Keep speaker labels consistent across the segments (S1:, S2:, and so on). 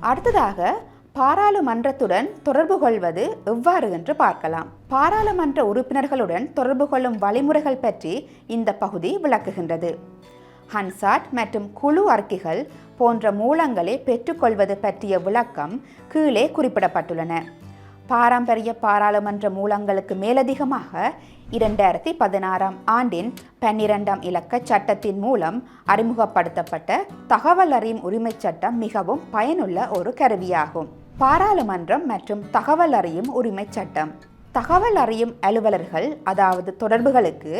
S1: அடுத்ததாக பாராளுமன்றத்துடன் தொடர்பு கொள்வது எவ்வாறு என்று பார்க்கலாம். பாராளுமன்ற உறுப்பினர்களுடன் தொடர்பு கொள்ளும் வழிமுறைகள் பற்றி இந்த பகுதி விளக்குகின்றது. ஹன்சாட் மற்றும் குழு அறிக்கைகள் போன்ற மூலங்களை பெற்றுக்கொள்வது பற்றிய விளக்கம் கீழே குறிப்பிடப்பட்டுள்ளன. பாரம்பரிய பாராளுமன்ற மூலங்களுக்கு மேலதிகமாக இரண்டாயிரத்தி பதினாறாம் ஆண்டின் பன்னிரெண்டாம் இலக்க சட்டத்தின் மூலம் அறிமுகப்படுத்தப்பட்ட தகவல் அறியும் உரிமைச் சட்டம் மிகவும் பயனுள்ள ஒரு கருவியாகும். பாராளுமன்றம் மற்றும் தகவல் அறியும் உரிமைச் சட்டம். தகவல் அறியும் அலுவலர்கள் அதாவது தொடர்புகளுக்கு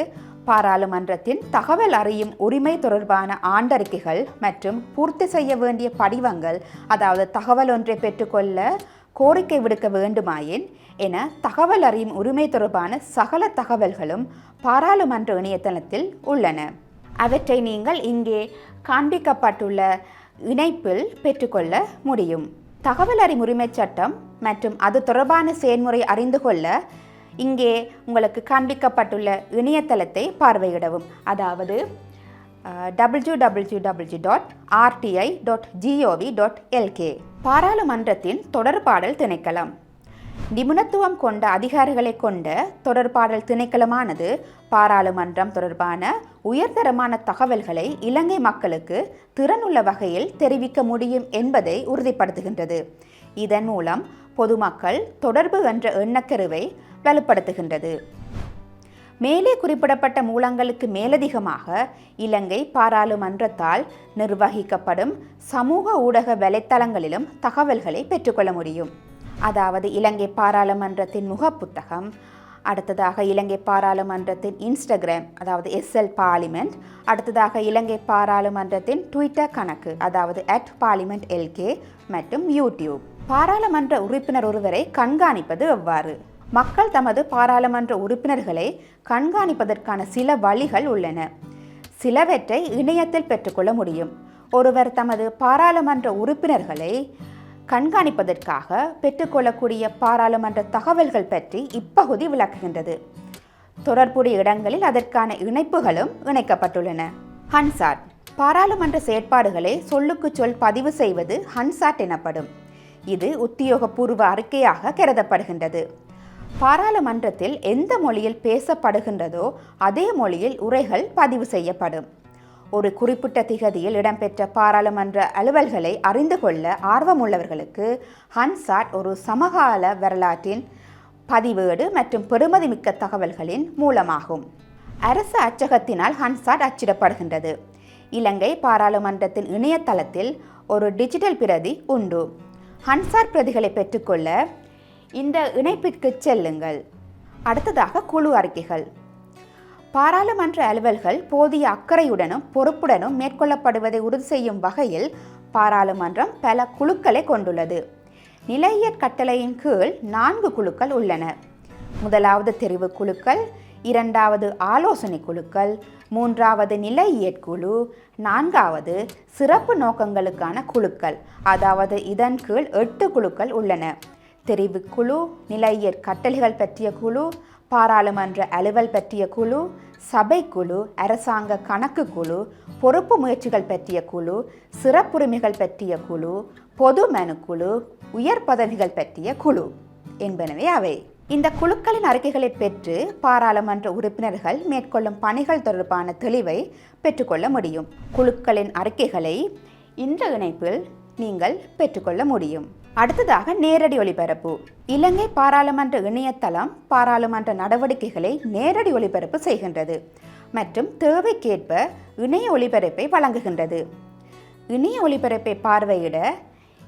S1: பாராளுமன்றத்தின் தகவல் அறியும் உரிமை தொடர்பான ஆண்டறிக்கைகள் மற்றும் பூர்த்தி செய்ய வேண்டிய படிவங்கள் அதாவது தகவல் ஒன்றை பெற்றுக்கொள்ள கோரிக்கை விடுக்க வேண்டுமாயின் என தகவல் அறியும் உரிமை தொடர்பான சகல தகவல்களும் பாராளுமன்ற இணையதளத்தில் உள்ளன. அவற்றை நீங்கள் இங்கே காண்பிக்கப்பட்டுள்ள இணைப்பில் பெற்றுக்கொள்ள முடியும். தகவல் அறியும் உரிமைச் சட்டம் மற்றும் அது தொடர்பான செயல்முறை அறிந்து கொள்ள இங்கே உங்களுக்கு காண்பிக்கப்பட்டுள்ள இணையதளத்தை பார்வையிடவும். அதாவது W W W dot RTI dot gov dot LK பாராளுமன்றத்தின் தொடர்பாடல் திணைக்களம். நிபுணத்துவம் கொண்ட அதிகாரிகளை கொண்ட தொடர்பாடல் திணைக்களமானது பாராளுமன்றம் தொடர்பான உயர்தரமான தகவல்களை இலங்கை மக்களுக்கு திறனுள்ள வகையில் தெரிவிக்க முடியும் என்பதை உறுதிப்படுத்துகின்றது. இதன் மூலம் பொதுமக்கள் தொடர்பு என்ற எண்ணக்கருவை வலுப்படுத்துகின்றது. மேலே குறிப்பிடப்பட்ட மூலங்களுக்கு மேலதிகமாக இலங்கை பாராளுமன்றத்தால் நிர்வகிக்கப்படும் சமூக ஊடக வலைத்தளங்களிலும் தகவல்களை பெற்றுக்கொள்ள முடியும். அதாவது இலங்கை பாராளுமன்றத்தின் முகப்புத்தகம் அடுத்ததாக இலங்கை பாராளுமன்றத்தின் இன்ஸ்டாகிராம் அதாவது எஸ்எல் பார்லிமெண்ட் அடுத்ததாக இலங்கை பாராளுமன்றத்தின் ட்விட்டர் கணக்கு அதாவது அட் பார்லிமெண்ட் எல்கே மற்றும் யூடியூப் பாராளுமன்ற உறுப்பினர் ஒருவரை கண்காணிப்பது எவ்வாறு? மக்கள் தமது பாராளுமன்ற உறுப்பினர்களை கண்காணிப்பதற்கான சில வழிகள் உள்ளன. சிலவற்றை இணையத்தில் பெற்றுக்கொள்ள முடியும். ஒருவர் தமது பாராளுமன்ற உறுப்பினர்களை கண்காணிப்பதற்காக பெற்றுக்கொள்ளக்கூடிய பாராளுமன்ற தகவல்கள் பற்றி இப்பகுதி விளக்குகின்றது. தொடர்புடைய இடங்களில் அதற்கான இணைப்புகளும் இணைக்கப்பட்டுள்ளன. ஹன்சாட். பாராளுமன்ற செயற்பாடுகளை சொல்லுக்கு சொல் பதிவு செய்வது ஹன்சாட் எனப்படும். இது உத்தியோகபூர்வ அறிக்கையாக கருதப்படுகின்றது. பாராளுமன்றத்தில் எந்த மொழியில் பேசப்படுகின்றதோ அதே மொழியில் உரைகள் பதிவு செய்யப்படும். ஒரு குறிப்பிட்ட திகதியில் இடம்பெற்ற பாராளுமன்ற அலுவல்களை அறிந்து கொள்ள ஆர்வமுள்ளவர்களுக்கு ஹன்சாட் ஒரு சமகால வரலாற்றின் பதிவேடு மற்றும் பெறுமதிமிக்க தகவல்களின் மூலமாகும். அரசு அச்சகத்தினால் ஹன்சாட் அச்சிடப்படுகின்றது. இலங்கை பாராளுமன்றத்தின் இணையதளத்தில் ஒரு டிஜிட்டல் பிரதி உண்டு. ஹன்சாட் பிரதிகளை பெற்றுக்கொள்ள இந்த இணைப்பிற்கு செல்லுங்கள். அடுத்ததாக குழு அறிக்கைகள். பாராளுமன்ற அலுவல்கள் போதிய அக்கறையுடனும் பொறுப்புடனும் மேற்கொள்ளப்படுவதை உறுதி செய்யும் வகையில் பாராளுமன்றம் பல குழுக்களை கொண்டுள்ளது. நிலையியற் கட்டளையின் கீழ் நான்கு குழுக்கள் உள்ளன. முதலாவது தெரிவு குழுக்கள் இரண்டாவது ஆலோசனை குழுக்கள் மூன்றாவது நிலையியற்குழு நான்காவது சிறப்பு நோக்கங்களுக்கான குழுக்கள். அதாவது இதன் கீழ் எட்டு குழுக்கள் உள்ளன. தெரிவு குழு நிலையியற் கட்டளைகள் பற்றிய குழு பாராளுமன்ற அலுவல் பற்றிய குழு சபைக்குழு அரசாங்க கணக்கு குழு பொறுப்பு முயற்சிகள் பற்றிய குழு சிறப்புரிமைகள் பற்றிய குழு பொது மனுக்குழு உயர் பதவிகள் பற்றிய குழு என்பனவே அவை. இந்த குழுக்களின் அறிக்கைகளை பெற்று பாராளுமன்ற உறுப்பினர்கள் மேற்கொள்ளும் பணிகள் தொடர்பான தெளிவை பெற்றுக்கொள்ள முடியும். குழுக்களின் அறிக்கைகளை இந்த இணைப்பில் நீங்கள் பெற்றுக்கொள்ள முடியும். அடுத்ததாக நேரடி ஒளிபரப்பு. இலங்கை பாராளுமன்ற இணையதளம் பாராளுமன்ற நடவடிக்கைகளை நேரடி ஒளிபரப்பு செய்கின்றது மற்றும் தேவைக்கேற்ப இணைய ஒளிபரப்பை வழங்குகின்றது. இணைய ஒளிபரப்பை பார்வையிட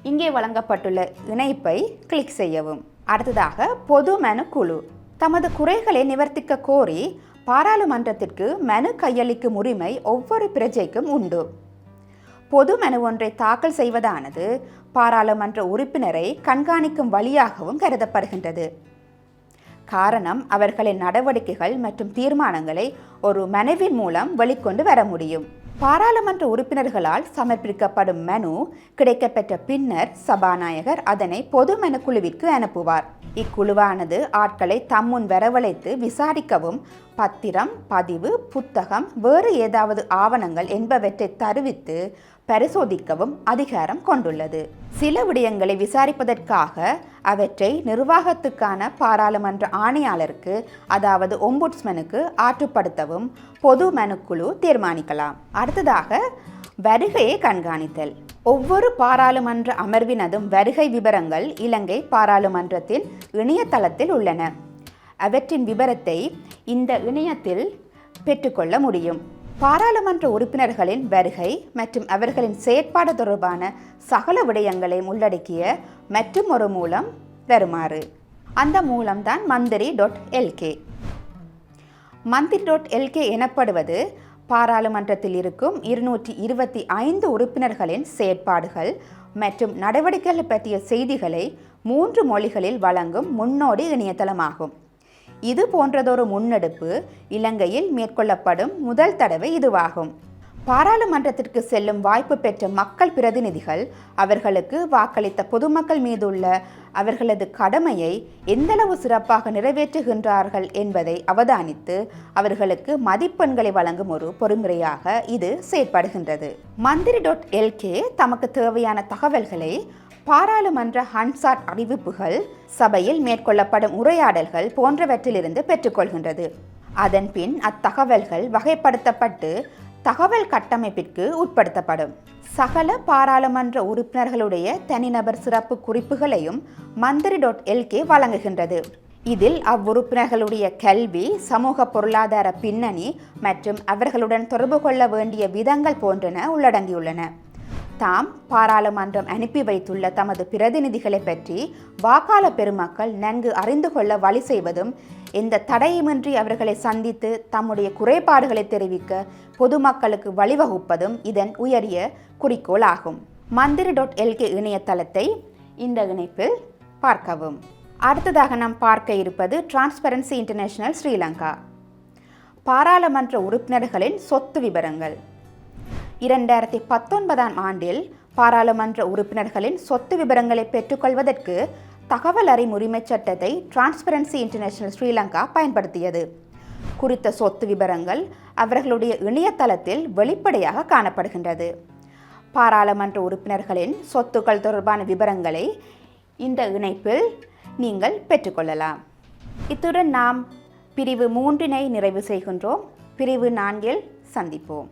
S1: இங்கே வழங்கப்பட்டுள்ள இணைப்பை கிளிக் செய்யவும். அடுத்ததாக பொது மனு குழு. தமது குறைகளை நிவர்த்திக்க கோரி பாராளுமன்றத்திற்கு மனு கையளிக்கும் உரிமை ஒவ்வொரு பிரஜைக்கும் உண்டு. பொது மனு ஒன்றை தாக்கல் செய்வதானது பாராளுமன்ற உறுப்பினரை கண்காணிக்கும் வழியாகவும் கருதப்படுகின்றது. காரணம் அவர்களின் நடவடிக்கைகள் மற்றும் தீர்மானங்களை ஒரு மனுவின் மூலம் வெளிக்கொண்டு வர முடியும். பாராளுமன்ற உறுப்பினர்களால் சமர்ப்பிக்கப்படும் மனு கிடைக்கப்பெற்ற பின்னர் சபாநாயகர் அதனை பொது மனு குழுவிற்கு அனுப்புவார். இக்குழுவானது ஆட்களை தம்முன் வரவழைத்து விசாரிக்கவும் பத்திரம் பதிவு புத்தகம் வேறு ஏதாவது ஆவணங்கள் என்பவற்றை தருவித்து பரிசோதிக்கவும் அதிகாரம் கொண்டுள்ளது. சில விடயங்களை விசாரிப்பதற்காக அவற்றை நிர்வாகத்துக்கான பாராளுமன்ற ஆணையாளருக்கு அதாவது ஒம்புட்ஸ்மனுக்கு ஆற்றுப்படுத்தவும் பொது மனுக்குழு தீர்மானிக்கலாம். அடுத்ததாக வருகையை கண்காணித்தல். ஒவ்வொரு பாராளுமன்ற அமர்வினதும் வருகை விவரங்கள் இலங்கை பாராளுமன்றத்தின் இணையதளத்தில் உள்ளன. அவற்றின் விவரத்தை இந்த இணையத்தில் பெற்றுக்கொள்ள முடியும். பாராளுமன்ற உறுப்பினர்களின் வருகை மற்றும் அவர்களின் செயற்பாடு தொடர்பான சகல விடயங்களையும் உள்ளடக்கிய மற்றும் ஒரு மூலம் வருமாறு. அந்த மூலம்தான் Manthri dot LK. Manthri dot LK எனப்படுவது பாராளுமன்றத்தில் இருக்கும் இருநூற்றி இருபத்தி ஐந்து உறுப்பினர்களின் செயற்பாடுகள் மற்றும் நடவடிக்கைகள் பற்றிய செய்திகளை மூன்று மொழிகளில் வழங்கும் முன்னோடி இணையதளமாகும். இது போன்றதொரு முன்னெடுப்பு இலங்கையில் மேற்கொள்ளப்படும் முதல் தடவை இதுவாகும். பாராளுமன்றத்திற்கு செல்லும் வாய்ப்பு பெற்ற மக்கள் பிரதிநிதிகள் அவர்களுக்கு வாக்களித்த பொதுமக்கள் மீதுள்ள அவர்களது கடமையை எந்தளவு சிறப்பாக நிறைவேற்றுகின்றார்கள் என்பதை அவதானித்து அவர்களுக்கு மதிப்பெண்களை வழங்கும் ஒரு பொறிமுறையாக இது செயற்படுகின்றது. மந்திரி டாட் எல்கே தமக்கு தேவையான தகவல்களை பாராளுமன்ற ஹன்சாட் அறிவிப்புகள் சபையில் மேற்கொள்ளப்படும் உரையாடல்கள் போன்றவற்றிலிருந்து பெற்றுக்கொள்கின்றது. அதன்பின் அத்தகவல்கள் வகைப்படுத்தப்பட்டு தகவல் கட்டமைப்பிற்கு உட்படுத்தப்படும். சகல பாராளுமன்ற உறுப்பினர்களுடைய தனிநபர் சிறப்பு குறிப்புகளையும் மந்திரி டாட் எல்கே வழங்குகின்றது. இதில் அவ்வுறுப்பினர்களுடைய கல்வி சமூக பொருளாதார பின்னணி மற்றும் அவர்களுடன் தொடர்பு கொள்ள வேண்டிய விதங்கள் போன்றன உள்ளடங்கியுள்ளன. தாம் பாராளுமன்றம் அனுப்பி வைத்துள்ள தமது பிரதிநிதிகளை பற்றி வாக்காள பெருமக்கள் நன்கு அறிந்து கொள்ள வழி செய்வதும் எந்த தடையுமின்றி அவர்களை சந்தித்து தம்முடைய குறைபாடுகளை தெரிவிக்க பொதுமக்களுக்கு வழிவகுப்பதும் இதன் உயரிய குறிக்கோள் ஆகும் மந்திரி டாட் எல்கே இணையதளத்தை இந்த இணைப்பில் பார்க்கவும். அடுத்ததாக நாம் பார்க்க இருப்பது டிரான்ஸ்பரன்சி இன்டர்நேஷனல் ஸ்ரீலங்கா. பாராளுமன்ற உறுப்பினர்களின் சொத்து விவரங்கள். இரண்டாயிரத்தி பத்தொன்பதாம் ஆண்டில் பாராளுமன்ற உறுப்பினர்களின் சொத்து விவரங்களை பெற்றுக்கொள்வதற்கு தகவல் அறியும் உரிமைச் சட்டத்தை டிரான்ஸ்பரன்சி இன்டர்நேஷனல் ஸ்ரீலங்கா பயன்படுத்தியது. குறித்த சொத்து விவரங்கள் அவர்களுடைய இணையதளத்தில் வெளிப்படையாக காணப்படுகின்றது. பாராளுமன்ற உறுப்பினர்களின் சொத்துக்கள் தொடர்பான விவரங்களை இந்த இணைப்பில் நீங்கள் பெற்றுக்கொள்ளலாம். இத்துடன் நாம் பிரிவு மூன்றினை நிறைவு செய்கின்றோம். பிரிவு நான்கில் சந்திப்போம்.